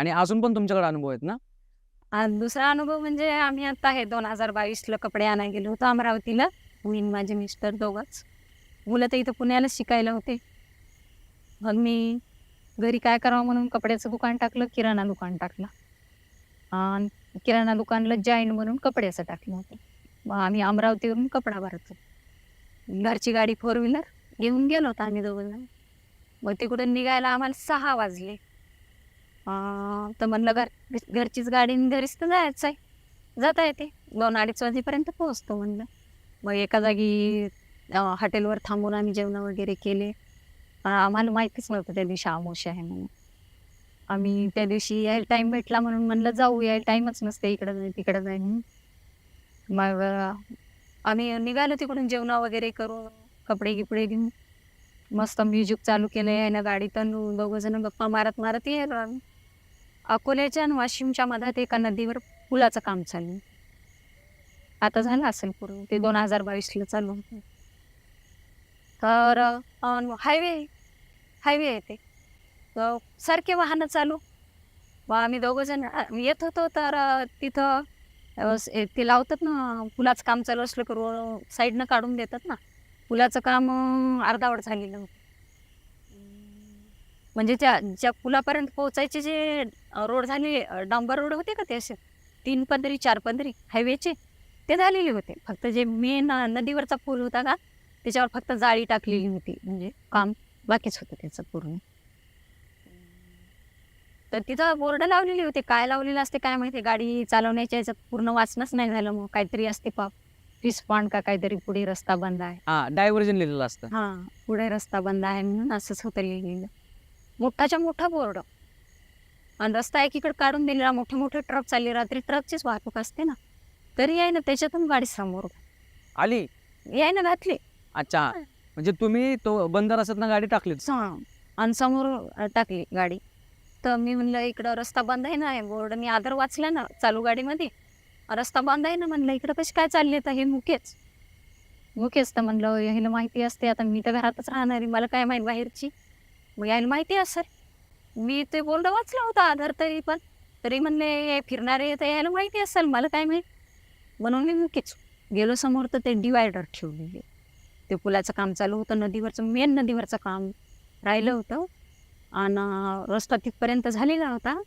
आणि अजून पण तुमच्याकडे अनुभव आहेत ना? आणि दुसरा अनुभव म्हणजे आम्ही आता हे दोन हजार बावीसला कपडे आणायला गेलो होतो अमरावतीला मी आणि माझे मिस्टर दोघंच. मुलं तर इथं पुण्याला शिकायला होते. मग मी घरी काय करावं म्हणून कपड्याचं दुकान टाकलं किराणा दुकान टाकलं. आणि किराणा दुकानला जॉईन म्हणून कपड्याचं टाकलं होतं. मग आम्ही अमरावतीवरून कपडा भरतो. घरची गाडी फोर व्हीलर घेऊन गेलो होतो आम्ही दोघं जण. मग तिकडून निघायला आम्हाला सहा वाजले. तर म्हणलं घर घरचीच गाडी घरीच तर जायचं आहे. जाता येते. दोन अडीच वाजेपर्यंत पोहोचतो म्हणलं. मग एका जागी हॉटेलवर थांबून आम्ही जेवण वगैरे केले. आम्हाला माहितीच नव्हतं त्या दिवशी आमोश आहे म्हणून. आम्ही त्या दिवशी यायला टाईम भेटला म्हणून म्हणलं जाऊ यायला टाईमच नसते इकडं जाय तिकडं म्हणून मग आम्ही निघालो तिकडून जेवण वगैरे करून कपडे गिपडे घेऊन. मस्त म्युझिक चालू केलं आहे ना गाडीतून दोघं जण गप्पा मारत मारत येलो आम्ही. अकोल्याच्या आणि वाशिमच्या मधात एका नदीवर पुलाचं काम चालू आता झालं असेल पूर्ण. ते दोन हजार बावीसला चालू होतं. तर हायवे हायवे आहे ते. तर सारखे वाहनं चालू. व आम्ही दोघंजण येत होतो तर तिथं ते लावतात ना पुलाचं काम चालू असलं करू साईडनं काढून देतात ना. पुलाचं काम अर्धावट झालेलं होतं. म्हणजे त्या ज्या पुलापर्यंत पोहोचायचे जे रोड झाले डांबर रोड होते का ते असे? तीन पदरी चार पदरी हायवेचे ते झालेले होते. फक्त जे मेन नदीवरचा पूल होता का त्याच्यावर फक्त जाळी टाकलेली होती. म्हणजे काम बाकीच होतं त्याचं पूर्ण. तर तिथं बोर्ड लावलेली होते. काय लावलेलं असते काय माहिती? गाडी चालवण्याच्या याच्यात पूर्ण वाचनच नाही झालं. मग काहीतरी असते पाप. रिस्पॉन्ड का काहीतरी पुढे रस्ता बंद आहे. हा डायव्हर्जन लिहिलेलं असतं. हा पुढे रस्ता बंद आहे म्हणून असंच होतं लिहिलेलं. मोठाच्या मोठा बोर्ड. आणि रस्ता एकीकडे काढून दिलेला मोठे मोठे ट्रक चालले रात्री ट्रकचीच वाहतूक असते ना. तरी आहे ना त्याच्यातून गाडी समोर आली? याय ना घातली. अच्छा. म्हणजे तुम्ही तो बंद रस्त्यात गाडी टाकली आणि समोर अ, टाकली गाडी. तर मी म्हणलं इकडं रस्ता बंद आहे ना बोर्ड मी आदर वाचला ना चालू गाडीमध्ये. रस्ता बंद आहे ना म्हणलं इकडं कशी काय चालली तर हे मुकेच मुकेच तर म्हणलं ह्याला माहिती असते आता मी तर घरातच राहणार आहे मला काय माहिती बाहेरची? मग यायला माहिती असेल मी ते बोर्ड वाचला होता आधार तरी पण. तरी म्हणले हे फिरणारे तर यायला माहिती असेल मला काय माहिती. म्हणून मी मुकेच गेलो समोर तर ते डिवायडर ठेवलेले. ते पुलाचं काम चालू होतं नदीवरचं मेन नदीवरचं काम राहिलं होतं. आणि रस्ता तिथपर्यंत झालेला होता.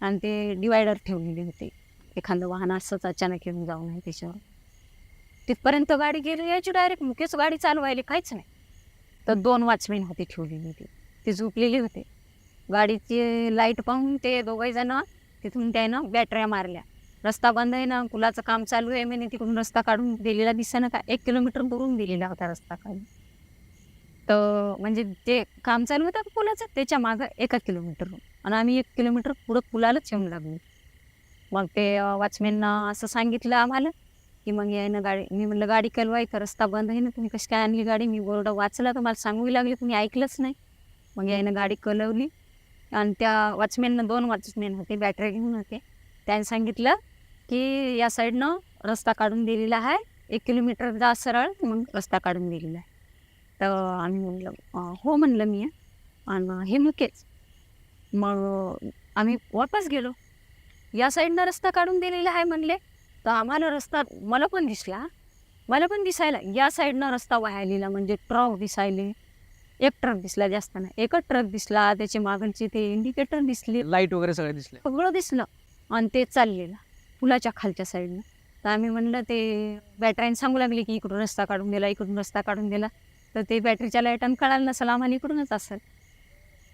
आणि ते डिवायडर ठेवलेले होते. एखादं वाहन असंच अचानक येऊन जाऊ नये त्याच्यावर. तिथपर्यंत गाडी गेली यायची डायरेक्ट मुकेच गाडी चालवायला काहीच नाही. तर दोन वॉचमॅन होते ठेवलेली ती. ते झोपलेले होते. गाडीची लाइट पाहून ते दोघही जण तिथून त्यानं बॅटऱ्या मारल्या. रस्ता बंद आहे ना पुलाचं काम चालू आहे म्हणे तिकडून रस्ता काढून दिलेला दिसेना का? एक किलोमीटर दुरून दिलेला होता रस्ता काढून तर म्हणजे ते काम चालू होतं पुलाचं त्याच्या मागं एका किलोमीटर आणि आम्ही एक किलोमीटर पुढं पुलालाच येऊन लागलो. मग ते वॉचमॅननं असं सांगितलं आम्हाला की मग यायनं गाडी मी म्हणलं गाडी कलवाय तर रस्ता बंद आहे ना तुम्ही कशी काय आणली गाडी? मी बोर्ड वाचला तर मला सांगू लागले तुम्ही ऐकलंच नाही. मग यायनं गाडी कलवली. आणि त्या वॉचमॅननं दोन वॉचमॅन होते बॅटरी घेऊन होते. त्याने सांगितलं की या साईडनं रस्ता काढून दिलेला आहे. एक किलोमीटर जा सरळ मग रस्ता काढून दिलेला आहे. तर आम्ही म्हणलं हो म्हणलं मी आणि हे मुकेच मग आम्ही वापस गेलो. या साईडनं रस्ता काढून दिलेला आहे म्हणले तर आम्हाला रस्ता मला पण दिसला मला पण दिसायला. या साईडनं रस्ता वाहिलेला म्हणजे ट्रक दिसायले एक ट्रक दिसला जास्त नाही. एकच ट्रक दिसला त्याचे मागलचे ते इंडिकेटर दिसले. लाइट वगैरे सगळे दिसले. सगळं दिसलं. आणि ते चाललेलं पुलाच्या खालच्या साईडनं तर आम्ही म्हणलं ते बॅटरीने सांगू लागले की इकडून रस्ता काढून दिला इकडून रस्ता काढून दिला. तर ते बॅटरीच्या लाईटानं कळालं नसेल आम्हाला इकडूनच असेल.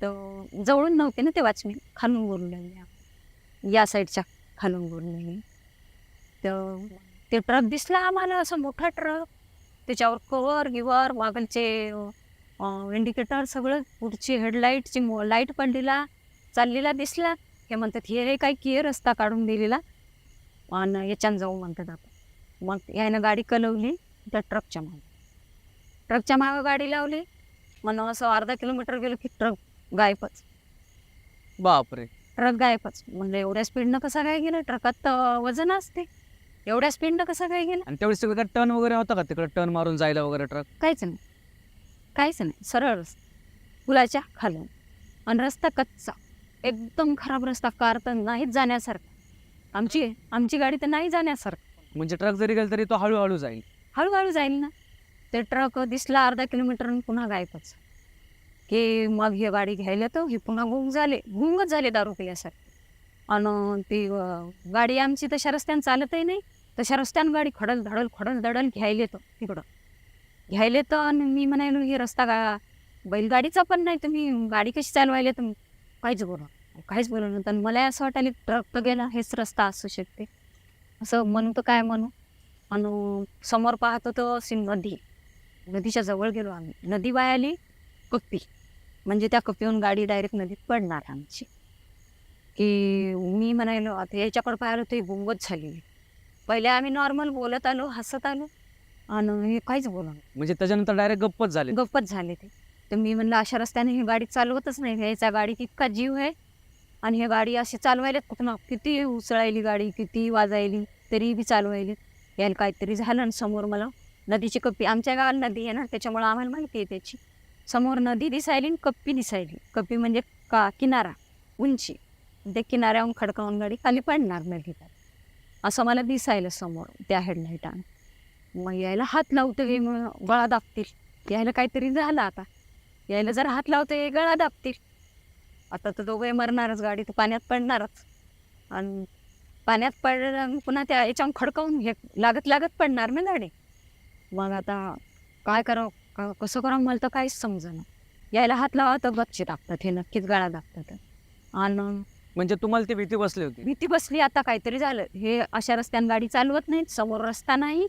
तर जवळून नव्हते ना ते वॉचमॅन खालून बोलू लागले. या साईडच्या खालून बोलू लागले. तर ते ट्रक दिसला आम्हाला असं मोठा ट्रक. त्याच्यावर कवर गिवर मागलचे इंडिकेटर सगळं पुढची हेडलाईटची लाइट पडलेला चाललेला दिसला हे म्हणतात हे हे काय की रस्ता काढून दिलेला. आणि याच्यानं जाऊ म्हणतात आपण. मग यानं गाडी कलवली त्या ट्रकच्या मागे. ट्रकच्या मागं गाडी लावली मग असं अर्धा किलोमीटर गेलो की ट्रक गायबच. बापरे. ट्रक गायबच. म्हणलं एवढ्या स्पीडनं कसं काय गेलं? ट्रकात तर वजन असते. एवढ्या स्पीडनं कसं काय गेलं? आणि त्यावेळेस तिकडे टर्न वगैरे होता का तिकडे? टर्न मारून जायला वगैरे ट्रक काहीच नाही. काहीच नाही. सरळ रस्ता. पुलाच्या खालून. आणि रस्ता कच्चा. एकदम खराब रस्ता. कार तर नाहीच जाण्यासारखा. आमची आमची गाडी तर नाही जाण्यासारखं. म्हणजे ट्रक जरी गेला तरी तो हळूहळू जाईल. हळूहळू जाईल ना. ते ट्रक दिसला अर्धा किलोमीटर पुन्हा गायबच. की मग हे गाडी घ्यायला तर हे पुन्हा गुंग झाले. गुंगच झाले दारू पिल्यासारखे. आणि ती अं, गाडी आमची तशा रस्त्यानं चालतही नाही. तशा रस्त्यानं गाडी खडल धडल खडल धडल घ्यायला तर तिकडं. घ्यायले तर आणि मी म्हणायलो हे रस्ता गा बैलगाडीचा पण नाही तुम्ही गाडी कशी चालवायला तुम्ही काहीच बोला काहीच बोलू नव्हतं आणि मला असं वाटायला ट्रक तर गेला हेच रस्ता असू शकते. असं म्हणू तर काय म्हणू? आणि समोर पाहतो तर अशी नदी. नदीच्या जवळ गेलो आम्ही. नदी वायाली कप्पी. म्हणजे त्या कप्पीहून गाडी डायरेक्ट नदीत पडणार आमची. की मी म्हणायलो आता याच्याकडे पाहिलं ते गुंगत झाली झालेली. पहिले आम्ही नॉर्मल बोलत आलो हसत आलो. आणि हे काहीच बोलणं म्हणजे त्याच्यानंतर डायरेक्ट गप्पच झाले गप्पच झाले ते. तर मी म्हणलं अशा रस्त्याने ही गाडी चालवतच नाही. याचा गाडीत इतका जीव आहे. आणि ही गाडी अशी चालवायला कुठं किती उसळायली गाडी किती वाजायली तरी बी चालवायली. यायला काहीतरी झालं आणि समोर मला. नदीची कप्पी आमच्या गावात नदी आहे ना त्याच्यामुळं आम्हाला माहिती आहे त्याची. समोर नदी दिसायली आणि कप्पी दिसायली. कप्पी म्हणजे का किनारा उंची. त्या किनाऱ्याहून खडकावून गाडी खाली पडणार नदीत असं मला दिसायलं समोर त्या हेडलाईटानं मग यायला हात लावतो हे मग गळा दाबतील. यायला काहीतरी झालं आता. यायला जर हात लावतो हे गळा दाबतील. आता तर दोघे मरणारच गाडी तर पाण्यात पडणारच. आणि पाण्यात पडलं आणि पुन्हा त्या याच्याहून खडकावून हे लागत लागत पडणार ना गाडी. मग आता काय करावं? का कसं करावं? मला तर काहीच समजेना. यायला हात लावा तर गच्ची दाबतात हे नक्कीच गळा दाबतात. आणि म्हणजे तुम्हाला ती भीती बसली होती? भीती बसली. आता काहीतरी झालं. हे अशा रस्त्यानं गाडी चालवत नाहीत समोर रस्ता नाही.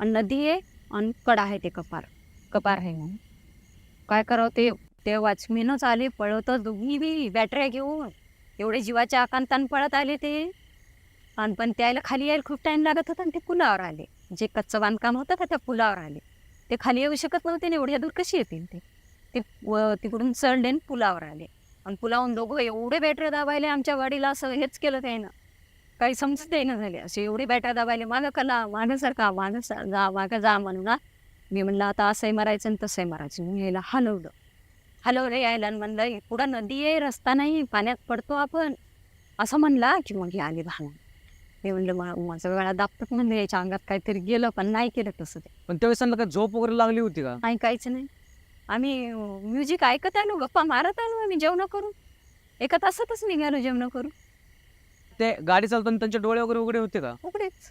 आणि नदी आहे आणि कडा आहे ते कपार. कपार आहे म्हणून काय करावं ते ते वॉचमेनच आले पळवत दोघी बी बॅटऱ्या घेऊन. एवढे जीवाच्या आकांतान पळत आले ते. आणि पण त्याला खाली यायला खूप टाईम लागत होता आणि ते पुलावर आले. जे कच्चं बांधकाम होतं का त्या पुलावर आले. ते खाली येऊ शकत नव्हते आणि एवढ्या दूर कशी येतील ते? ते व तिकडून चढले पुलावर आले. आणि पुलावून दोघं एवढे बॅटऱ्या दाबायले आमच्या गाडीला असं हेच केलं त्यानं. काही समजत ना झाले. असे एवढे बॅटऱ्या दाबायले मागं कला मागं सारखा मागं सा- जा मागं जा म्हणून ना मी म्हणलं आता असंही मारायचं आणि तसंही मारायचं. मी यायला हलवलं. हलवलं यायला आणि म्हणलं "हे पुढं नदी आहे रस्ता नाही पाण्यात पडतो आपण. असं म्हणला की मग हे आले भावना मी म्हणलं "मा- माझं वेळा दाबतात म्हणलं याच्या अंगात काहीतरी गेलं पण नाही केलं तसं ते. पण त्यावेळेस त्यांना काय झोप वगैरे लागली होती का? नाही काहीच नाही. आम्ही म्युझिक ऐकत आलो गप्पा मारत आलो आम्ही जेवण करून. एका तासातच निघालो जेवण करून. ते गाडी चालताना त्यांचे डोळे वगैरे उघडे होते का? उघडेच.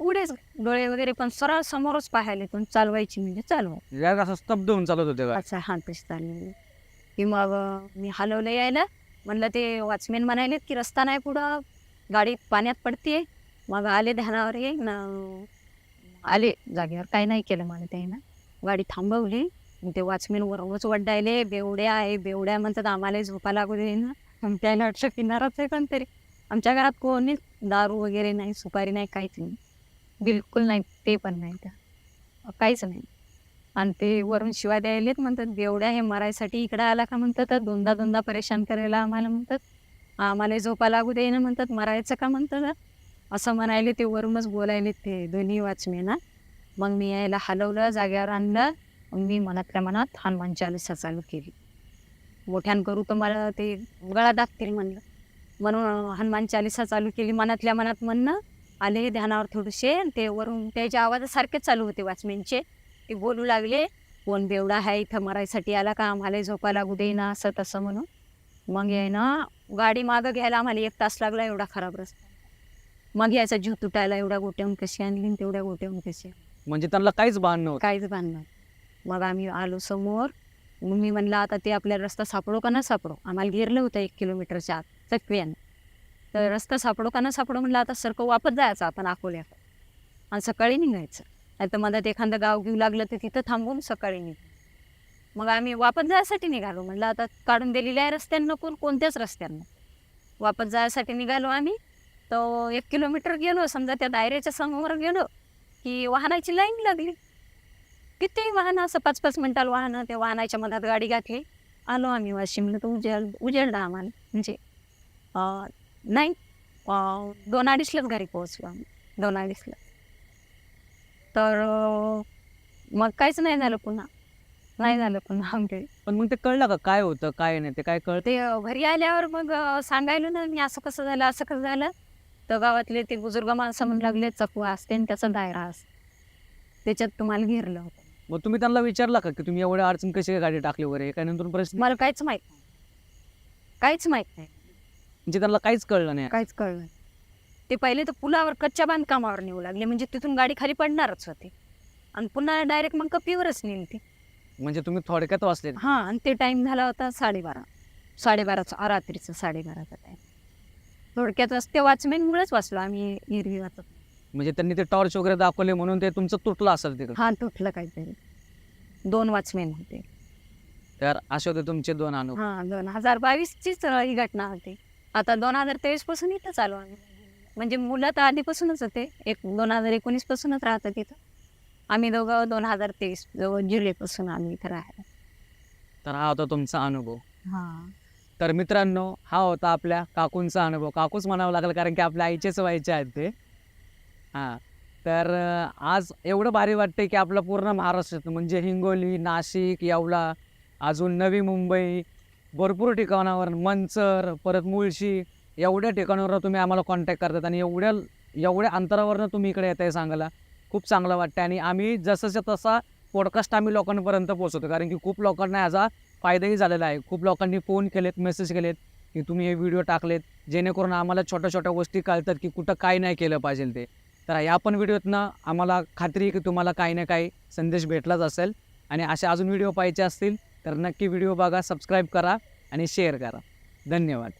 उघडेच. डोळे वगैरे पण सरळ समोरच पाहायला पण चालवायची म्हणजे डायरेक्ट असं स्तब्ध होऊन चालत होते का? अच्छा हात तशी की मग मी हलवलं यायला. म्हणलं ते वॉचमॅन म्हणाले की रस्ता नाही पुढं. गाडी पाण्यात पडते मग आले ध्यानावर ये. ना आले जागेवर. काही नाही केलं मला त्यानं. गाडी थांबवली. मग ते वॉचमॅन वरवच वड्डायले. बेवड्या आहे. बेवड्या म्हणतात आम्हाला झोपा लागू दे ना. त्याला वाटलं किनाराच आहे कोणतरी. आमच्या घरात कोणीच दारू वगैरे नाही सुपारी नाही काहीच नाही. बिलकुल नाही ते पण नाही तर काहीच नाही. आणि ते वरून शिवाय द्यायलेत म्हणतात बेवड्या हे मरायसाठी इकडे आला का? म्हणतात तर दोनदा दोनदा परेशान करायला आम्हाला म्हणतात. आम्हाला झोपा लागू दे ना म्हणतात. मरायचं का? म्हणतात. असं म्हणायले ते वरूनच बोलायले ते दोन्ही वॉचमेन. ना मग मी यायला हलवलं जाग्यावर आणलं मग मी मनातल्या मनात हनुमान चालीसा चालू केली. मोठ्यान करू तर मला ते गळा दाखतील म्हणलं. म्हणून हनुमान चालीसा चालू केली. मनातल्या मनात म्हणणं आले ध्यानावर थोडेसे. ते वरून त्याच्या आवाजासारखेच चालू होते वॉचमेनचे. ते बोलू लागले कोण बेवडा आहे इथं? मरायसाठी आला का? आम्हाला झोपा लागू दे ना असं तसं म्हणून. मग आहे ना गाडी मागं घ्यायला आम्हाला एक तास लागला एवढा खराब रस्ता. मग याचा जीव तुटायला एवढ्या गोट्याहून कशी आणली आणि तेवढ्या गोट्याहून कशी म्हणजे त्यांना काहीच नव्हतं? काहीच बांधणार मग आम्ही आलो समोर. मग मी म्हणलं आता ते आपल्याला रस्ता सापडो का ना सापडो? आम्हाला घेरलं होतं एक किलोमीटरच्या आत. चकव्यानं तर रस्ता सापडो का ना सापडो म्हणलं आता सारखं वापस जायचं आपण अकोल्यात. आणि सकाळी निघायचं. नाही तर मधात एखादं गाव घेऊ लागलं तर तिथं थांबून सकाळी निघ. मग आम्ही वापस जायसाठी निघालो. म्हणलं आता काढून दिलेल्या आहे रस्त्यांना कोण कोणत्याच रस्त्यांना? वापस जायसाठी निघालो आम्ही. तर एक किलोमीटर गेलो समजा त्या दायऱ्याच्या समोर गेलो की वाहनाची लाईन लागली. किती वाहनं असं पाच पाच मिनिटाला वाहनं त्या वाहनाच्या मधात गाडी घातली आलो आम्ही वाशिमला तर उजेड उजेडला आम्हाला. म्हणजे नाही. दोन अडीचलाच घरी पोहोचलो आम्ही. दोन अडीचला. तर मग काहीच नाही झालं पुन्हा. नाही झालं पण आमचे. पण मग ते कळलं का? काय होतं? काय नाही? ते काय कळतं ते अ, घरी आल्यावर मग अ, सांगायलो ना मी असं कसं झालं असं कसं झालं? तर गावातले ते बुजुर्ग माणसं म्हणू लागले चकवा असते आणि त्याचा दायरा असते त्याच्यात तुम्हाला घेरलं होतं. मग तुम्ही त्यांना विचारलं का की तुम्ही एवढ्या अडचण कशी काय गाडी टाकली वगैरे? काय नंतर प्रश्न? मला काहीच माहीत नाही. काहीच माहीत नाही. म्हणजे त्यांना काहीच कळलं नाही. काहीच कळलं नाही. ते पहिले तर पुलावर कच्च्या बांधकामावर नेऊ लागले. म्हणजे तिथून गाडी खाली पडणारच होती. आणि पुन्हा डायरेक्ट मग कपीवरच नेली ती म्हणजे तुम्ही थोडक्यात वाचले हा आणि ते टाइम झाला होता साडेबारा. साडेबाराचा रात्रीचा साडेबाराचा टाइम थोडक्यात ते वॉचमॅन मुळेच वाचलो आम्ही एरवी वाचत. म्हणजे त्यांनी ते टॉर्च वगैरे दाखवले म्हणून ते तुमचं तुटलं असेल तिकडे. हा तुटलं काहीतरी. दोन वॉचमॅन होते. तर असे होते तुमचे दोन अनुभव. हा दोन. हजार बावीसचीच ही घटना होती. आता दोन हजार तेवीसपासून इथं चालू आम्ही म्हणजे मुलं तर आधीपासूनच होते. एक दोन हजार एकोणीस पासूनच राहतं तिथं आम्ही दोघं दोन हजार तेवीस जवळ जुलैपासून आम्ही इथं राहायला. तर हा होता तुमचा अनुभव. हा. तर मित्रांनो हा होता आपल्या काकूंचा अनुभव. काकूच म्हणावं लागेल कारण की आपल्या आईचेच व्हायचे आहेत ते. हां. तर आज एवढं भारी वाटते की आपलं पूर्ण महाराष्ट्रात म्हणजे हिंगोली नाशिक येवला अजून नवी मुंबई भरपूर ठिकाणावर मंचर परत मुळशी एवढ्या ठिकाणावर तुम्ही आम्हाला कॉन्टॅक्ट करतात आणि एवढ्या एवढ्या अंतरावरनं तुम्ही इकडे येत आहे सांगायला खूप चांगलं वाटतं आणि आम्ही जसंच्या तसा पॉडकास्ट आम्ही लोकांपर्यंत पोहोचवतो. कारण की खूप लोकांना याचा फायदाही झालेला आहे. खूप लोकांनी फोन केलेत मेसेज केलेत की तुम्ही हे व्हिडिओ टाकलेत जेणेकरून आम्हाला छोट्या छोट्या गोष्टी कळतात की कुठं काय नाही केलं पाहिजे ते. तर या पण व्हिडिओतनं आम्हाला खात्री आहे की तुम्हाला काही ना काही संदेश भेटलाच असेल. आणि असे अजून व्हिडिओ पाहिजे असतील तर नक्की व्हिडिओ बघा सबस्क्राईब करा आणि शेअर करा. धन्यवाद.